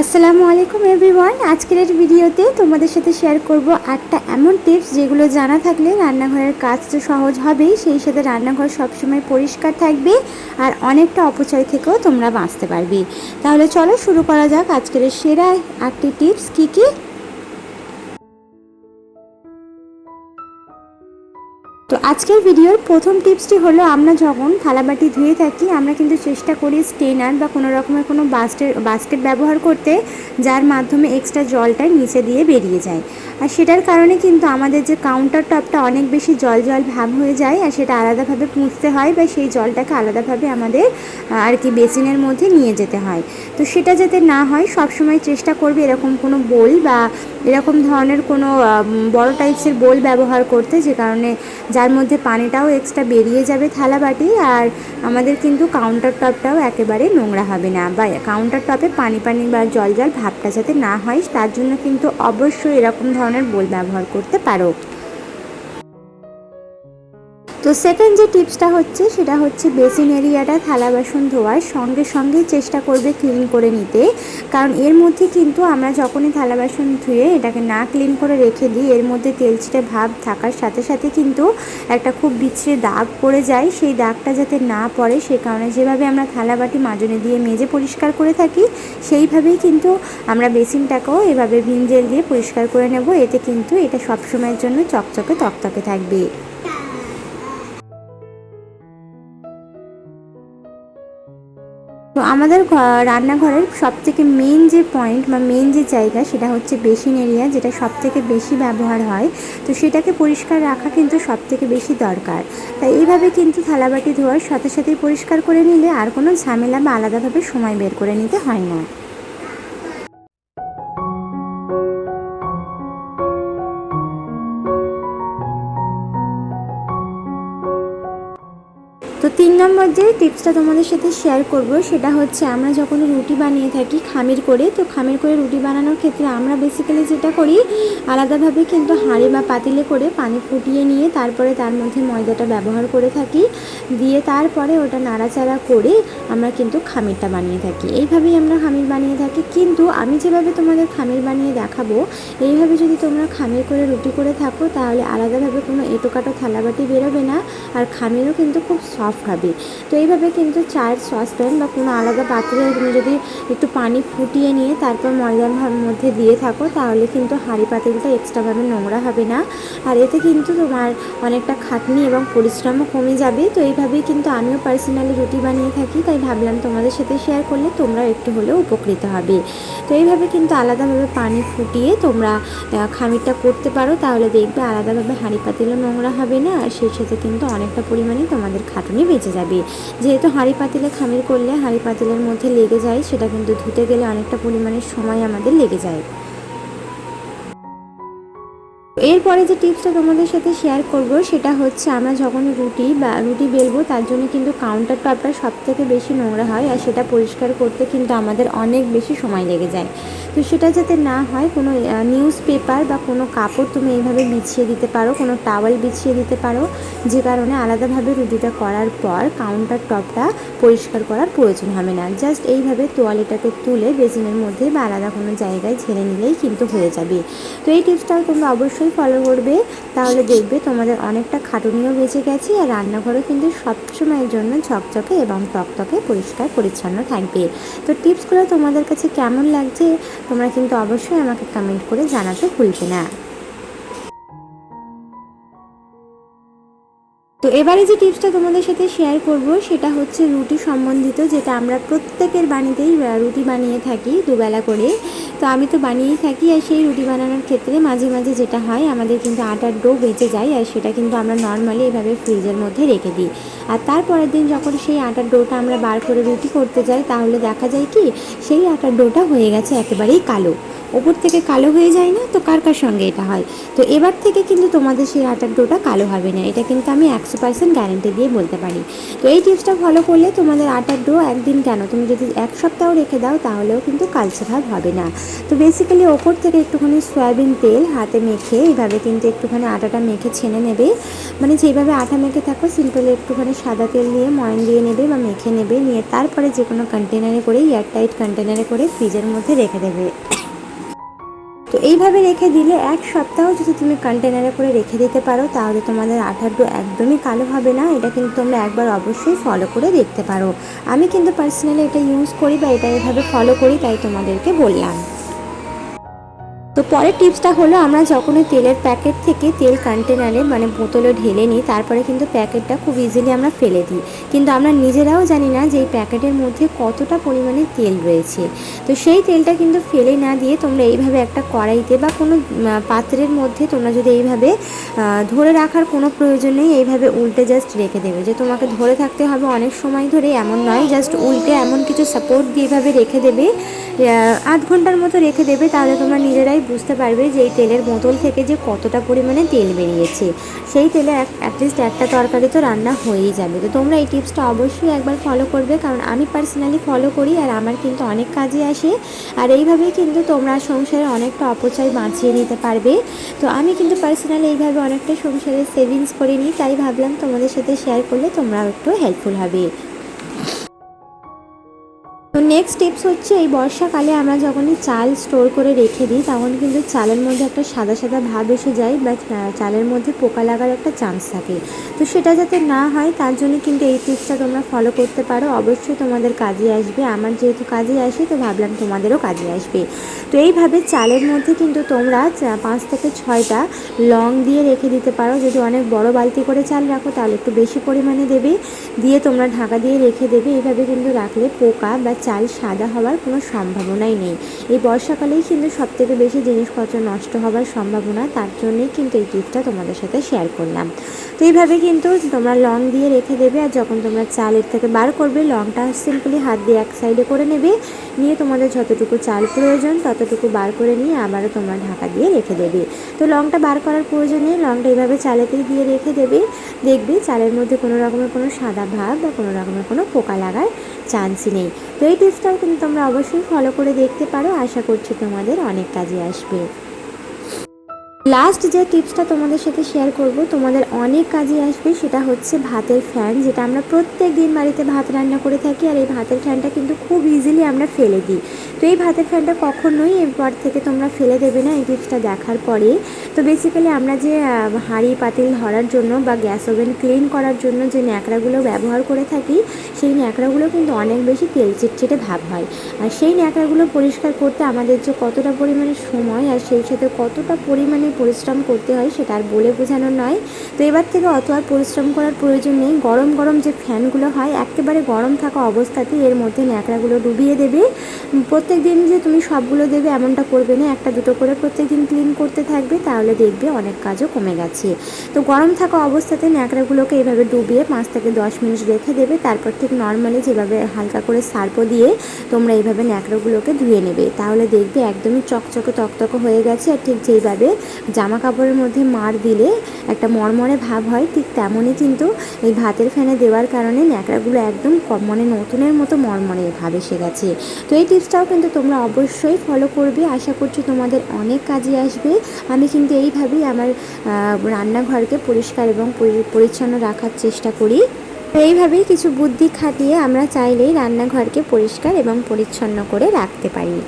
আসসালামু আলাইকুম এভরিওয়ান। আজকের ভিডিওতে তোমাদের সাথে শেয়ার করব আটটা এমন টিপস যেগুলো জানা থাকলে রান্নাঘরের কাজ তো সহজ হবেই, সেই সাথে রান্নাঘর সবসময় পরিষ্কার থাকবে আর অনেকটা অপচয় থেকেও তোমরা বাঁচতে পারবে। তাহলে চলো শুরু করা যাক আজকের সেরা আটটি টিপস কী কী? তো আজকের ভিডিওর প্রথম টিপসটি হলো, আমরা যখন থালাবাটি ধুয়ে থাকি, আমরা কিন্তু চেষ্টা করি স্টেনার বা কোনো রকমের কোনো বাস্কেট বাস্কেট ব্যবহার করতে, যার মাধ্যমে এক্সট্রা জলটা নিচে দিয়ে বেরিয়ে যায়। আর সেটার কারণে কিন্তু আমাদের যে কাউন্টার টপটা অনেক বেশি জল জল ভাব হয়ে যায়, আর সেটা আলাদাভাবে পুঁছতে হয় বা সেই জলটাকে আলাদাভাবে আমাদের আর কি বেসিনের মধ্যে নিয়ে যেতে হয়। তো সেটা যাতে না হয়, সবসময় চেষ্টা করবে এরকম কোনো বোল বা এরকম ধরনের কোনো বড় টাইপসের বোল ব্যবহার করতে, যে কারণে যার মধ্যে পানিটাও এক্সট্রা বেরিয়ে যাবে থালা বাটি আর আমাদের কিন্তু কাউন্টার টপটাও একেবারে নোংরা হবে না। বা কাউন্টার টপে পানি পানি বা জল জল ভাবটা যাতে না হয়, তার জন্য কিন্তু অবশ্যই এরকম ধরনের বোল ব্যবহার করতে পারো। তো সেকেন্ড যে টিপসটা হচ্ছে, সেটা হচ্ছে বেসিন এরিয়াটা থালা বাসন ধোয়ার সঙ্গে সঙ্গেই চেষ্টা করবে ক্লিন করে নিতে। কারণ এর মধ্যে কিন্তু আমরা যখনই থালা বাসন ধুয়ে এটাকে না ক্লিন করে রেখে দিই, এর মধ্যে তেল ছিটে ভাব থাকার সাথে সাথে কিন্তু একটা খুব বিচ্ছিরি দাগ পড়ে যায়। সেই দাগটা যাতে না পড়ে, সে কারণে যেভাবে আমরা থালা বাটি মাজনে দিয়ে মেজে পরিষ্কার করে থাকি, সেইভাবেই কিন্তু আমরা বেসিনটাকেও এভাবে ভিম জেল দিয়ে পরিষ্কার করে নেব। এতে কিন্তু এটা সবসময়ের জন্য চকচকে তকতকে থাকবে। তো আমাদের রান্নাঘরের সবথেকে মেন যে পয়েন্ট বা মেন যে জায়গা সেটা হচ্ছে বেসিন এরিয়া যেটা সবথেকে বেশি ব্যবহার হয়। তো সেটাকে পরিষ্কার রাখা কিন্তু সবথেকে বেশি দরকার। তাই এইভাবে কিন্তু থালাবাটি ধোয়ার সাথে সাথেই পরিষ্কার করে নিলে আর কোনো ঝামেলা বা আলাদাভাবে সময় বের করে নিতে হয় না। নম্বর যে টিপসটা তোমাদের সাথে শেয়ার করব, সেটা হচ্ছে আমরা যখন রুটি বানিয়ে থাকি খামির করে, তো খামির করে রুটি বানানোর ক্ষেত্রে আমরা বেসিক্যালি যেটা করি, আলাদাভাবে কিন্তু হাঁড়ি বা পাতিলে করে পানি ফুটিয়ে নিয়ে তারপরে তার মধ্যে ময়দাটা ব্যবহার করে থাকি। দিয়ে তারপরে ওটা নাড়াচাড়া করে আমরা কিন্তু খামিরটা বানিয়ে থাকি। এইভাবেই আমরা খামির বানিয়ে থাকি। কিন্তু আমি যেভাবে তোমাদের খামির বানিয়ে দেখাবো, এইভাবে যদি তোমরা খামির করে রুটি করে থাকো, তাহলে আলাদাভাবে কোনো এঁটোকাটো থালাবাটি বেরোবে না। আর খামিরও কিন্তু খুব সফট হবে। তো এইভাবে কিন্তু চায়ের সসপ্যান বা কোনো আলাদা পাত্রে তুমি যদি একটু পানি ফুটিয়ে নিয়ে তারপর ময়দার মধ্যে দিয়ে থাকো, তাহলে কিন্তু হাঁড়ি পাতিলটা এক্সট্রাভাবে নোংরা হবে না। আর এতে কিন্তু তোমার অনেকটা খাটনি এবং পরিশ্রমও কমে যাবে। তো এইভাবেই কিন্তু আমিও পার্সোনালি রুটি বানিয়ে থাকি, তাই ভাবলাম তোমাদের সাথে শেয়ার করলে তোমরাও একটু হলেও উপকৃত হবে। তো এইভাবে কিন্তু আলাদাভাবে পানি ফুটিয়ে তোমরা খামিরটা করতে পারো, তাহলে দেখবে আলাদাভাবে হাঁড়ি পাতিলও নোংরা হবে না, আর সেই সাথে কিন্তু অনেকটা পরিমাণে তোমাদের খাটুনি বেঁচে যাবে। যেহেতু হাঁড়ি পাতিলে খামির করলে হাঁড়ি পাতিলের মধ্যে লেগে যায়, সেটা কিন্তু ধুতে গেলে অনেকটা পরিমাণের সময় আমাদের লেগে যায়। এরপরে যে টিপসটা তোমাদের সাথে শেয়ার করব, সেটা হচ্ছে আমরা যখন রুটি বা রুটি বেলবো, তার জন্য কিন্তু কাউন্টার টপটা সব থেকে বেশি নোংরা হয় আর সেটা পরিষ্কার করতে কিন্তু আমাদের অনেক বেশি সময় লেগে যায়। তো সেটা যাতে না হয়, কোনো নিউজ পেপার বা কোনো কাপড় তুমি এইভাবে বিছিয়ে দিতে পারো, কোনো টাওয়াল বিছিয়ে দিতে পারো, যে কারণে আলাদাভাবে রুটিটা করার পর কাউন্টার টপটা পরিষ্কার করার প্রয়োজন হবে না। জাস্ট এইভাবে তোয়ালিটাকে তুলে বেসিনের মধ্যে বা আলাদা কোনো জায়গায় ঝেড়ে নিলেই কিন্তু হয়ে যাবে। তো এই টিপসটাও তোমরা অবশ্যই ফলো করবে। তাহলে দেখবে তোমাদের অনেকটা খাটুনিও বেঁচে গেছে আর রান্নাঘরও কিন্তু সবসময়ের জন্য ঝকঝকে এবং তকতকে পরিষ্কার, পরিচ্ছন্ন থাকবে। তো টিপসগুলো তোমাদের কাছে কেমন লাগছে তোমরা কিন্তু অবশ্যই আমাকে কমেন্ট করে জানাতে ভুলবে না। তো এবারে যে টিপসটা তোমাদের সাথে শেয়ার করব, সেটা হচ্ছে রুটি সম্বন্ধিত, যেটা আমরা প্রত্যেকের বাড়িতেই রুটি বানিয়ে থাকি দুবেলা করে তো আমি তো বানিয়েই থাকি আর সেই রুটি বানানোর ক্ষেত্রে মাঝে মাঝে যেটা হয়, আমাদের কিন্তু আটার ডো বেঁচে যায় আর সেটা কিন্তু আমরা নর্মালি এভাবে ফ্রিজের মধ্যে রেখে দিই। আর তারপরের দিন যখন সেই আটার ডোটা আমরা বার করে রুটি করতে যাই, তাহলে দেখা যায় কি, সেই আটার ডোটা হয়ে গেছে একেবারেই কালো। ওপর থেকে কালো হয়ে যায় না? তো কার কার সঙ্গে এটা হয়? তো এবার থেকে কিন্তু তোমাদের সেই আটার ডোটা কালো হবে না। এটা কিন্তু আমি একশো পার্সেন্ট গ্যারেন্টি দিয়ে বলতে পারি। তো এই টিপসটা ফলো করলে তোমাদের আটার ডো একদিন কেন? তুমি যদি এক সপ্তাহ রেখে দাও, তাহলেও কিন্তু কালচে ভাব হবে না। তো বেসিক্যালি ওপর থেকে একটুখানি সয়াবিন তেল হাতে মেখে এইভাবে কিন্তু একটুখানি আটাটা মেখে ছেনে নেবে। মানে যেইভাবে আটা মেখে থাকো সিম্পলি একটুখানি সাদা তেল দিয়ে ময়ন দিয়ে নেবে বা মেখে নেবে। নিয়ে তারপরে যে কোনো কন্টেনারে করে এয়ারটাইট কন্টেনারে করে ফ্রিজের মধ্যে রেখে দেবে। তো এইভাবে রেখে দিলে এক সপ্তাহ যদি তুমি কন্টেনারে করে রেখে দিতে পারো, তাহলে তোমাদের আঠার ডো একদমই কালো হবে না। এটা কিন্তু তোমরা একবার অবশ্যই ফলো করে দেখতে পারো। আমি কিন্তু পার্সোনালি এটা ইউজ করি বা এটা এভাবে ফলো করি, তাই তোমাদেরকে বললাম। তো পরের টিপসটা হলো আমরা যখন ওই তেলের প্যাকেট থেকে তেল কন্টেনারে মানে বোতলে ঢেলে নিই, তারপরে কিন্তু প্যাকেটটা খুব ইজিলি আমরা ফেলে দিই। কিন্তু আমরা নিজেরাও জানি না যে এই প্যাকেটের মধ্যে কতটা পরিমাণে তেল রয়েছে। তো সেই তেলটা কিন্তু ফেলে না দিয়ে তোমরা এইভাবে একটা কড়াইতে বা কোনো পাত্রের মধ্যে তোমরা যদি এইভাবে ধরে রাখার কোনো প্রয়োজন নেই, এইভাবে উল্টে জাস্ট রেখে দেবে। যে তোমাকে ধরে থাকতে হবে অনেক সময় ধরে, এমন নয় জাস্ট উল্টে এমন কিছু সাপোর্ট দিয়ে এইভাবে রেখে দেবে আধ ঘণ্টার মতো রেখে দেবে, তাহলে তোমরা নিজেরাই বুঝতে পারবে যে এই তেলের বোতল থেকে যে কতটা পরিমাণে তেল বেরিয়েছে। সেই তেলে অ্যাটলিস্ট একটা তরকারি তো রান্না হয়েই যাবে। তো তোমরা এই টিপসটা অবশ্যই একবার ফলো করবে, কারণ আমি পার্সোনালি ফলো করি আর আমার কিন্তু অনেক কাজে আসে। আর এইভাবেই কিন্তু তোমরা সংসারে অনেকটা অপচয় বাঁচিয়ে নিতে পারবে। তো আমি কিন্তু পার্সোনালি এইভাবে অনেকটা সংসারে সেভিংস করে নিই, তাই ভাবলাম তোমাদের সাথে শেয়ার করলে তোমরাও একটু হেল্পফুল হবে। নেক্সট টিপস হচ্ছে এই বর্ষাকালে আমরা যখনই চাল স্টোর করে রেখে দিই, তখন কিন্তু চালের মধ্যে একটা সাদা সাদা ভাব এসে যায় বা চালের মধ্যে পোকা লাগার একটা চান্স থাকে। তো সেটা যাতে না হয়, তার জন্য কিন্তু এই টিপসটা তোমরা ফলো করতে পারো। অবশ্যই তোমাদের কাজে আসবে। আমার যেহেতু কাজে আসে, তো ভাবলাম তোমাদেরও কাজে আসবে। তো এইভাবে চালের মধ্যে কিন্তু তোমরা পাঁচ থেকে ছয়টা লং দিয়ে রেখে দিতে পারো। যদি অনেক বড় বালতি করে চাল রাখো, তাহলে একটু বেশি পরিমাণে দেবে। দিয়ে তোমরা ঢাকা দিয়ে রেখে দেবে। এইভাবে কিন্তু রাখলে পোকা বা চাল সাদা হওয়ার কোনো সম্ভাবনাই নেই। এই বর্ষাকালেই কিন্তু সবথেকে বেশি জিনিসপত্র নষ্ট হওয়ার সম্ভাবনা, তার জন্যই কিন্তু এই টিপসটা তোমাদের সাথে শেয়ার করলাম। তো এইভাবে কিন্তু তোমরা লং দিয়ে রেখে দেবে আর যখন তোমরা চালের থেকে বার করবে লংটা সিম্পলি হাত দিয়ে এক সাইডে করে নেবে। নিয়ে তোমাদের যতটুকু চাল প্রয়োজন, ততটুকু বার করে নিয়ে আবারও তোমরা ঢাকা দিয়ে রেখে দেবে। তো লংটা বার করার প্রয়োজন লংটা এইভাবে চালেতেই দিয়ে রেখে দেবে। দেখবে চালের মধ্যে কোনো রকমের কোনো সাদা ভাব বা কোনো রকমের কোনো পোকা লাগার চান্সই নেই। তো এই টিপসটাও কিন্তু তোমরা অবশ্যই ফলো করে দেখতে পারো। আশা করছি তোমাদের অনেক কাজে আসবে। লাস্ট যে টিপসটা তোমাদের সাথে শেয়ার করব, তোমাদের অনেক কাজে আসবে, সেটা হচ্ছে ভাতের ফ্যান যেটা আমরা প্রত্যেক দিন বাড়িতে ভাত রান্না করে থাকি, আর এই ভাতের ফ্যানটা কিন্তু খুব ইজিলি আমরা ফেলে দিই। তো এই ভাতের ফ্যানটা কখনোই এরপর থেকে তোমরা ফেলে দেবে না এই টিপসটা দেখার পরে। তো বেসিক্যালি আমরা যে হাঁড়ি, পাতিল ধরার জন্য বা গ্যাস ওভেন ক্লিন করার জন্য যে ন্যাকড়াগুলো ব্যবহার করে থাকি, সেই ন্যাকড়াগুলো কিন্তু অনেক বেশি তেল চিটচিটে ভাব হয়। আর সেই ন্যাকড়াগুলো পরিষ্কার করতে আমাদের যে কতটা পরিমাণে সময় আর সেই সাথে কতটা পরিমাণে পরিশ্রম করতে হয় সেটা আর বলে বোঝানো নয়। তো এবার থেকে অত আর পরিশ্রম করার প্রয়োজন নেই। গরম গরম যে ফ্যানগুলো হয়, একেবারে গরম থাকা অবস্থাতেই এর মধ্যে ন্যাকড়াগুলো ডুবিয়ে দেবে। প্রত্যেক দিন যে তুমি সবগুলো দেবে এমনটা করবে না, একটা দুটো করে প্রত্যেক দিন ক্লিন করতে থাকবে, তাহলে দেখবে অনেক কাজও কমে গেছে। তো গরম থাকা অবস্থাতে ন্যাকড়াগুলোকে এভাবে ডুবিয়ে পাঁচ থেকে দশ মিনিট রেখে দেবে। তারপর ঠিক নর্মালি যেভাবে হালকা করে সার্পো দিয়ে তোমরা এইভাবে ন্যাকড়াগুলোকে ধুয়ে নেবে। তাহলে দেখবে একদমই চকচকে তকতকে হয়ে গেছে। আর ঠিক যেইভাবে জামা কাপড়ের মধ্যে মার দিলে একটা মরমরে ভাব হয়, ঠিক তেমনই কিন্তু এই ভাতের ফ্যানে দেওয়ার কারণে ন্যাকড়াগুলো একদম মানে নতুনের মতো মরমরে ভাব এসে গেছে। তো এই টিপসটাও কিন্তু তোমরা অবশ্যই ফলো করবে, আশা করছি তোমাদের অনেক কাজে আসবে। আমি কিন্তু এইভাবেই আমার রান্নাঘরকে পরিষ্কার এবং পরি- পরিচ্ছন্ন রাখার চেষ্টা করি। এইভাবেই কিছু বুদ্ধি খাটিয়ে আমরা চাইলেই রান্নাঘরকে পরিষ্কার এবং পরিচ্ছন্ন করে রাখতে পারি।